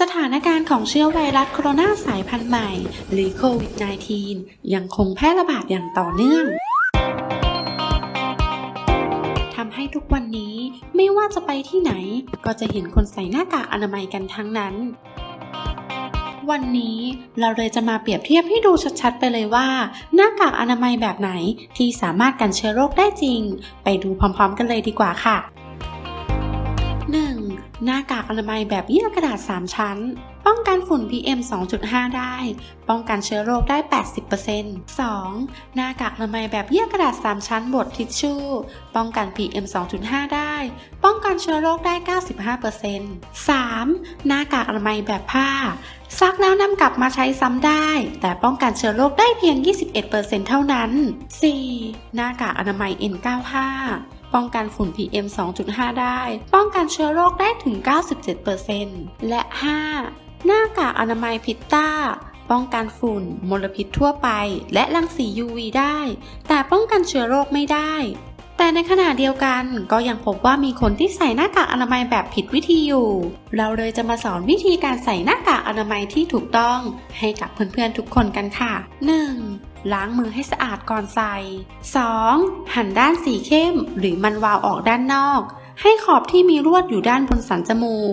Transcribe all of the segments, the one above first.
สถานการณ์ของเชื้อไวรัสโคโรนาสายพันธุ์ใหม่ หรือโควิด -19 ยังคงแพร่ระบาดอย่างต่อเนื่องทำให้ทุกวันนี้ไม่ว่าจะไปที่ไหน ก็จะเห็นคนใส่หน้ากากอนามัยกันทั้งนั้น วันนี้เราเลยจะมาเปรียบเทียบให้ดูชัดๆ ไปเลยว่า หน้ากากอนามัยแบบไหนที่สามารถกันเชื้อโรคได้จริง ไปดูพร้อมๆ กันเลยดีกว่าค่ะ หน้ากากอนามัยแบบเยื่อกระดาษ 3 ชั้น ป้องกันฝุ่น PM 2.5 ได้ ป้องกันเชื้อโรคได้ 80% 2. หน้ากากอนามัยแบบเยื่อกระดาษ 3 ชั้นบดทิชชู่ ป้องกัน PM 2.5 ได้ ป้องกันเชื้อโรคได้ 95% 3. หน้ากากอนามัยแบบผ้า ซักแล้วนำกลับมาใช้ซ้ำได้ แต่ป้องกันเชื้อโรคได้เพียง 21%เท่านั้น 4. หน้ากากอนามัย N95 ป้องกันฝุ่น PM 2.5 ได้ ป้องกันเชื้อโรคได้ถึง 97%และ 5. หน้ากากอนามัยพิตต้า ป้องกันฝุ่น มลพิษทั่วไป และรังสี UV ได้ แต่ป้องกันเชื้อโรคไม่ได้ แต่ในขณะเดียวกันก็ยังพบว่ามีคนที่ใส่หน้ากากอนามัยแบบผิดวิธีอยู่ เราเลยจะมาสอนวิธีการใส่หน้ากากอนามัยที่ถูกต้อง ให้กับเพื่อนๆทุกคนกันค่ะ 1. ล้างมือให้สะอาดก่อนใส่ 2. หั่นด้านสีเข้ม หรือมันวาวออกด้านนอก ให้ขอบที่มีลวดอยู่ด้านบนสันจมูก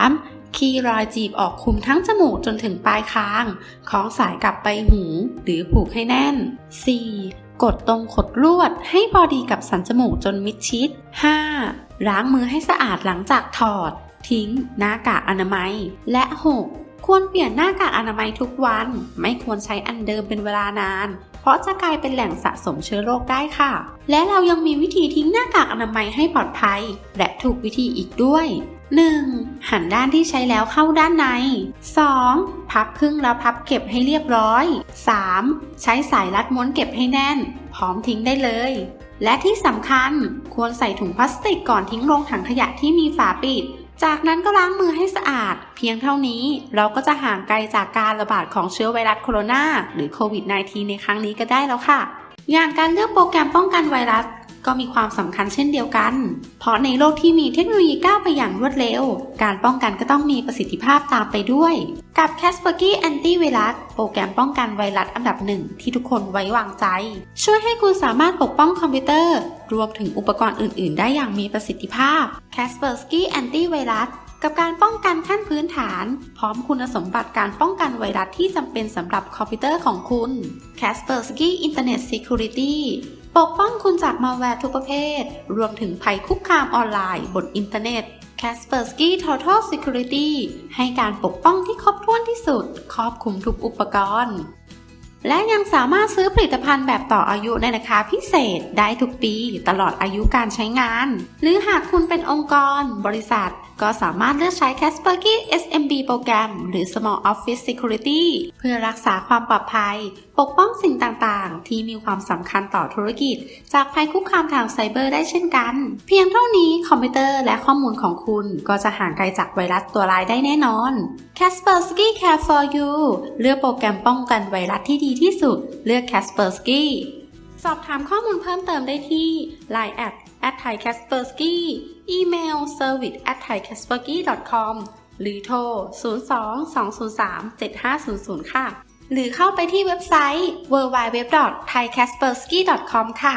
3. คีย์รอยจีบออกคุมทั้งจมูกจนถึงปลายคางคล้องสายกลับไปหูหรือผูกให้แน่น 4. กดตรงขดลวดให้พอดีกับสันจมูกจนมิดชิด 5. ล้างมือให้สะอาดหลังจากถอด ทิ้ง หน้ากากอนามัย และ 6. ควรเปลี่ยนหน้ากากอนามัยทุกวัน ไม่ควรใช้อันเดิมเป็นเวลานาน เพราะจะกลายเป็นแหล่งสะสมเชื้อโรคได้ค่ะ และเรายังมีวิธีทิ้งหน้ากากอนามัยให้ปลอดภัย และถูกวิธีอีกด้วย 1. หันด้านที่ใช้แล้วเข้าด้านใน 2. พับครึ่งแล้วพับเก็บให้เรียบร้อย 3. ใช้สายรัดม้วนเก็บให้แน่น พร้อมทิ้งได้เลย และที่สำคัญ ควรใส่ถุงพลาสติกก่อนทิ้งลงถังขยะที่มีฝาปิด จากนั้นก็ล้างมือให้สะอาด เพียงเท่านี้เราก็จะห่างไกลจากการระบาดของเชื้อไวรัสโคโรนาหรือโควิด -19 ในครั้งนี้ก็ได้แล้วค่ะ อย่างการเลือกโปรแกรมป้องกันไวรัส ก็มีความสำคัญเช่นเดียวกัน เพราะในโลกที่มีเทคโนโลยีก้าวไปอย่างรวดเร็ว การป้องกันก็ต้องมีประสิทธิภาพตามไปด้วย กับ Kaspersky Antivirus โปรแกรมป้องกันไวรัสอันดับหนึ่งที่ทุกคนไว้วางใจ ช่วยให้คุณสามารถปกป้องคอมพิวเตอร์ รวมถึงอุปกรณ์อื่น ๆ ได้อย่างมีประสิทธิภาพ Kaspersky Antivirus กับการป้องกันขั้นพื้นฐาน พร้อมคุณสมบัติการป้องกันไวรัสที่จำเป็นสำหรับคอมพิวเตอร์ของคุณ Kaspersky Internet Security ปกป้องคุณจากมาแวร์ทุกประเภท รวมถึงภัยคุกคามออนไลน์บนอินเทอร์เน็ต Kaspersky Total Security ให้การปกป้องที่ครบถ้วนที่สุด ครอบคลุมทุกอุปกรณ์ และยังสามารถซื้อผลิตภัณฑ์แบบต่ออายุในราคาพิเศษได้ทุกปีตลอดอายุการใช้งาน หรือหากคุณเป็นองค์กร บริษัท ก็สามารถเลือกใช้ Kaspersky SMB โปรแกรม หรือ Small Office Security เพื่อรักษาความปลอดภัย ปกป้องสิ่งต่างๆ ที่มีความสำคัญต่อธุรกิจ จากภัยคุกคามทางไซเบอร์ได้เช่นกัน เพียงเท่านี้คอมพิวเตอร์และข้อมูลของคุณก็จะห่างไกลจากไวรัสตัวร้ายได้แน่นอน Kaspersky Care for You เลือกโปรแกรมป้องกันไวรัสที่ดีที่สุด เลือก Kaspersky สอบถามข้อมูลเพิ่มเติมได้ที่ Line at at Thai Kaspersky อีเมล service at thaikaspersky.com หรือโทร 02-203-7500 ค่ะ หรือเข้าไปที่เว็บไซต์ www.thaikaspersky.com ค่ะ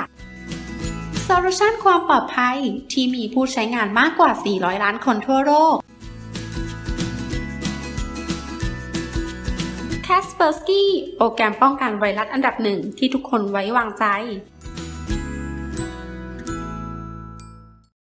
โซลูชันความปลอดภัยที่มีผู้ใช้งานมากกว่า 400 ล้านคนทั่วโลก Kaspersky โปรแกรมป้องกันไวรัสอันดับหนึ่งที่ทุกคนไว้วางใจ